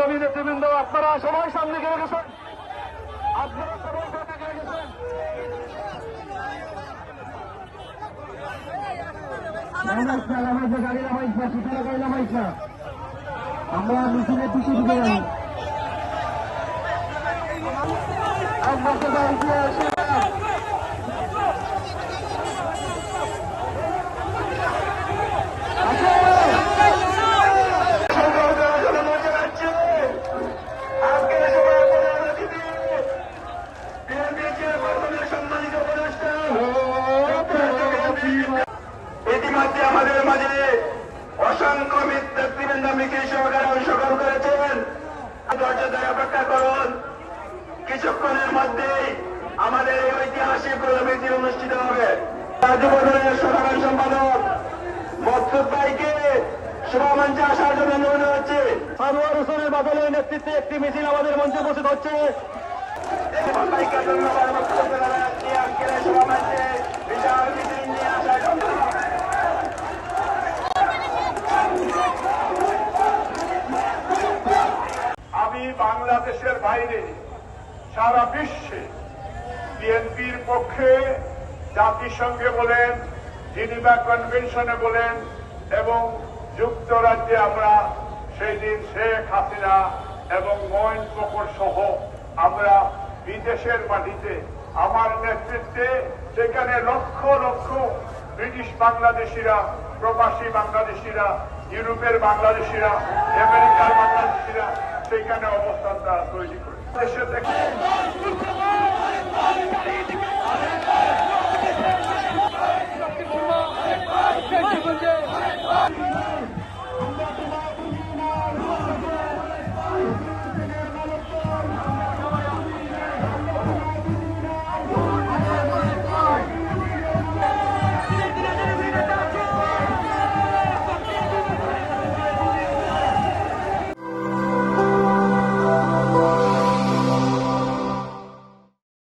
নবী নেতৃবৃন্দ আপনারা সবাই সামনে গেলে গেছেন। আপনারা সবাই সামনে গেলে গেছেন। আমরা ইতিমধ্যে আমাদের মাঝে অসংখ্য ব্যক্তিবৃন্দ মিছিল সহকারে অংশগ্রহণ করেছেন। অপেক্ষা করুন। কিছুক্ষণের মধ্যেই আমাদের এই ঐতিহাসিক মিছিল অনুষ্ঠিত হবে। সাধারণ সম্পাদক মকসুদ ভাইকে সভামঞ্চে আসার জন্য অনুরোধ হচ্ছে সানোয়ার হোসেনের বাদলের নেতৃত্বে একটি মিছিল আমাদের মঞ্চে উপস্থিত হচ্ছে। ধন্যবাদ বাংলাদেশের বাইরে সারা বিশ্বে বিএনপির পক্ষে জাতিসংঘে বলেন জিনিভা কনভেনশনে বলেন এবং যুক্তরাজ্যে আমরা সেই দিন শেখ হাসিনা এবং ময়ন প্রকর সহ আমরা বিদেশের মাটিতে আমার নেতৃত্বে সেখানে লক্ষ লক্ষ ব্রিটিশ বাংলাদেশিরা, প্রবাসী বাংলাদেশিরা, ইউরোপের বাংলাদেশিরা, আমেরিকার বাংলাদেশিরা participei cada uma das ações de cruz. Deixa eu ter...